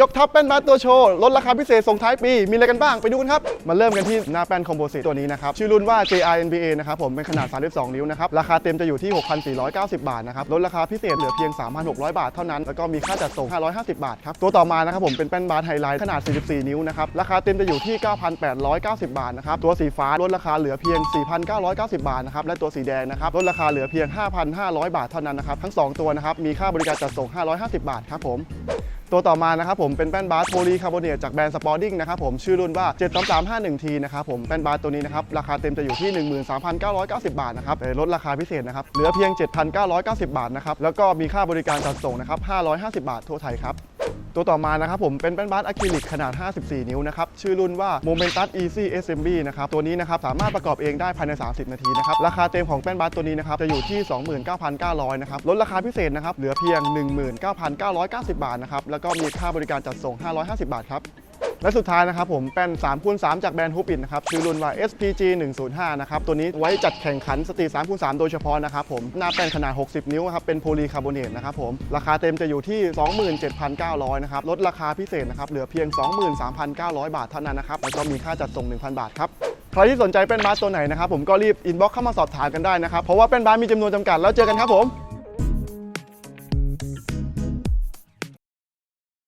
ยกทัพแป้นบาสตัวโชว์ลดราคาพิเศษส่งท้ายปี มีอะไรกันบ้างไปดูกันครับ มาเริ่มกันที่หน้าแป้นคอมโพสิตตัวนี้นะครับ ชื่อรุ่นว่า JRNBA นะครับผมเป็นขนาด 32 นิ้วนะครับ ราคาเต็มจะอยู่ที่ 6,490 บาทนะครับลดราคาพิเศษเหลือเพียง 3,600 บาทเท่านั้น แล้วก็มีค่าจัดส่ง 550 บาทครับตัวต่อมานะครับผมเป็นแป้นบาสไฮไลท์ขนาด 44 นิ้วนะครับราคาเต็มจะอยู่ที่ 9,890 บาทนะครับตัวสีฟ้าลดราคาเหลือเพียง 4,990 บาทนะครับและตัวสีแดงนะครับลดราคาเหลือเพียง 5,500 บาทเท่านั้นนะครับทั้งสองตัวนะครับมีค่าบริการจัดส่ง 550 บาทครับผม ตัวต่อมานะครับผมเป็นแป้นบาสโพลีคาร์บอเนตจากแบรนด์สปอร์ติ้งนะครับผมชื่อรุ่นว่า 73351T นะครับผมแป้นบาสตัวนี้นะครับราคาเต็มจะอยู่ที่ 13,990 บาทนะครับแต่ลดราคาพิเศษนะครับเหลือเพียง 7,990 บาทนะครับแล้วก็มีค่าบริการจัดส่งนะครับ550 บาททั่วไทยครับ ตัวต่อมานะครับผมเป็นแป้นบาสอะคริลิกขนาด 54 นิ้วนะครับชื่อรุ่นว่า Momentus Easy SMB นะครับตัวนี้นะครับสามารถประกอบเองได้ภายใน 30 นาทีนะครับราคาเต็มของแป้นบาสตัวนี้นะครับจะอยู่ที่ 29,900นะครับลดราคาพิเศษนะครับเหลือเพียง 19,990 บาทนะครับแล้วก็มีค่าบริการจัดส่ง 550 บาทครับ และสุดท้ายนะครับผมเป็น3คูณ3จากแบรนด์ฮูปินนะครับชื่อรุ่นว่า SPG 105นะครับตัวนี้ไว้จัดแข่งขันสตรี3คูณ3โดยเฉพาะนะครับผมหน้าแป้นขนาด 60 นิ้วครับเป็นโพลีคาร์บอเนตนะครับผมราคาเต็มจะอยู่ที่ 27,900นะครับลดราคาพิเศษนะครับเหลือเพียง 23,900 บาทเท่านั้นนะครับแล้วก็มีค่าจัดส่ง 1,000 บาทครับใครที่สนใจเป็นบาสตัวไหนนะครับผมก็รีบอินบ็อกซ์เข้ามาสอบถามกันได้นะครับเพราะว่าเป็นบาสมีจำนวนจำกัดแล้วเจอกันครับผม